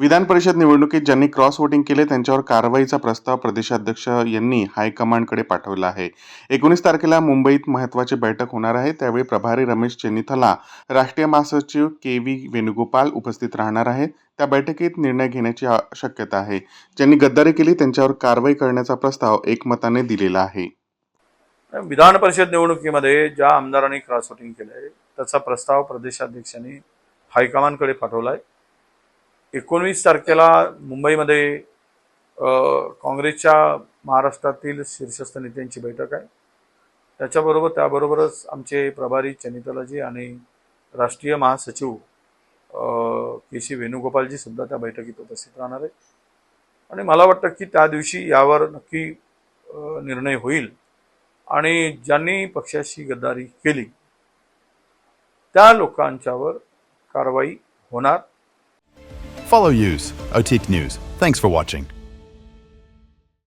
विधान परिषद निवडणुकीत ज्यांनी cross voting केले त्यांच्यावर कारवाईचा प्रस्ताव प्रदेशाध्यक्ष यांनी हायकमांडकडे पाठवला आहे. एकोणीस तारखेला मुंबईत महत्वाची बैठक होणार आहे. त्यावेळी प्रभारी रमेश चेन्निथला राष्ट्रीय महासचिव के व्ही वेणुगोपाल उपस्थित राहणार आहेत त्या बैठकीत निर्णय घेण्याची शक्यता आहे. ज्यांनी गद्दारी केली त्यांच्यावर कारवाई करण्याचा प्रस्ताव एकमताने दिलेला आहे. विधान परिषद निवडणुकीमध्ये ज्या आमदारांनी क्रॉस वोटिंग केलंय त्याचा प्रस्ताव प्रदेशाध्यक्षांनी हायकमांडकडे पाठवला आहे एकोणवीस तारखेला मुंबईमध्ये काँग्रेसच्या महाराष्ट्रातील शीर्षस्थ नेत्यांची बैठक आहे. त्याच्याबरोबर त्याबरोबरच आमचे प्रभारी चनितलाजी आणि राष्ट्रीय महासचिव के सी वेणुगोपालजी सुद्धा त्या बैठकीत उपस्थित राहणार आहेत. आणि मला वाटतं की त्या दिवशी यावर नक्की निर्णय होईल. आणि ज्यांनी पक्षाशी गद्दारी केली त्या लोकांच्यावर कारवाई होणार. Follow Use, Otik News. Thanks for watching.